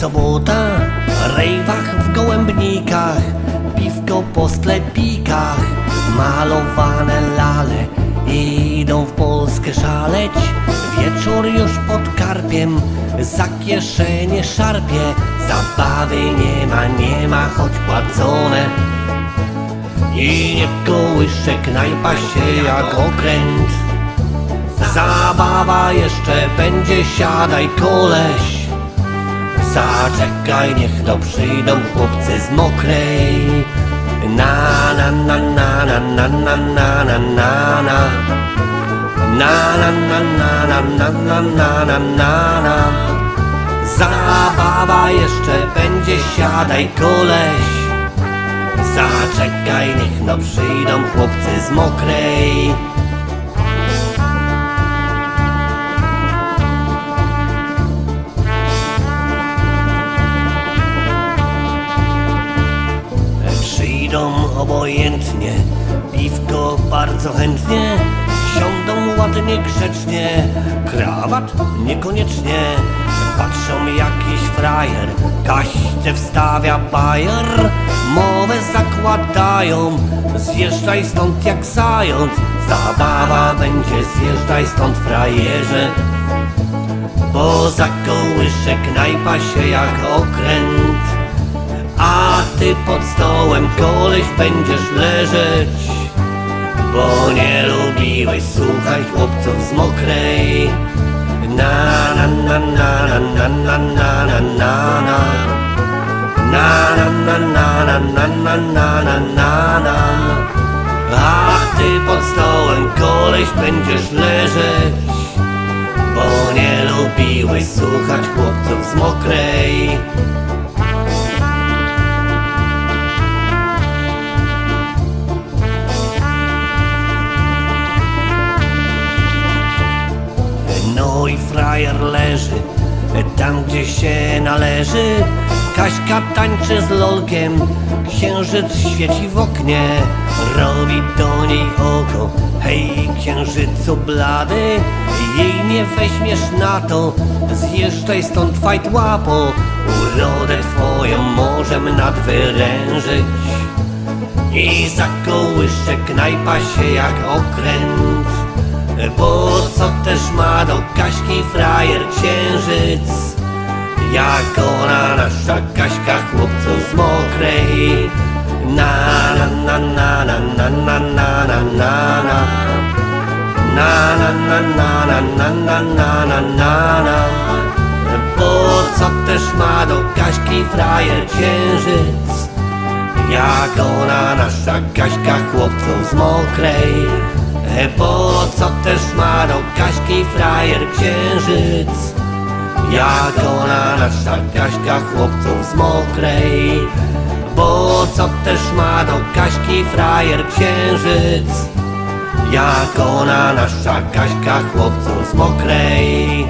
sobota, rejwach w gołębnikach, piwko po sklepikach, malowane lale idą w Polskę szaleć. Wieczór już pod karpiem, za kieszenie szarpie, zabawy nie ma, nie ma, choć płacone. I nie kołysze knajpa się jak okręt. Zabawa jeszcze będzie, siadaj koleś. Zaczekaj, niech to przyjdą chłopcy z mokrej. Na na na na na na na na na na na Na na na na na na na na na na na Zabawa jeszcze będzie, siadaj koleś. Zaczekaj, niech no przyjdą chłopcy z mokrej. Przyjdą obojętnie, piwko bardzo chętnie, siądą ładnie grzecznie, krawat niekoniecznie. Patrzą jakiś frajer, kaście wstawia bajer, mowę zakładają, zjeżdżaj stąd jak zając, zabawa będzie, zjeżdżaj stąd frajerze. Bo za kołysze knajpa się jak okręt ty pod stołem koleś będziesz leżeć Bo nie lubiłeś słuchać chłopców z mokrej Na na na na na na na na na na na Na na na na na na na na na na A ty pod stołem koleś będziesz leżeć bo nie lubiłeś słuchać chłopców z mokrej. Leży tam, gdzie się należy. Kaśka tańczy z lolkiem, księżyc świeci w oknie, robi do niej oko. Hej, księżycu blady, jej nie weźmiesz na to, zjeżdżaj stąd fajt łapo, urodę twoją możemy nadwyrężyć. I za kołysze knajpa się jak okręt Bo co też ma do Kaśki frajer księżyc Jak ona nasza Kaśka chłopców z mokrej Na na na na na na na na na na na Na na na na na na na na na na na Bo co też ma do Kaśki frajer księżyc jak ona nasza Kaśka chłopców z mokrej E, Po co też ma do Kaśki frajer księżyc. Jak ona nasza Kaśka chłopców z mokrej. Bo co też ma do Kaśki frajer księżyc. Jak ona nasza Kaśka chłopców z mokrej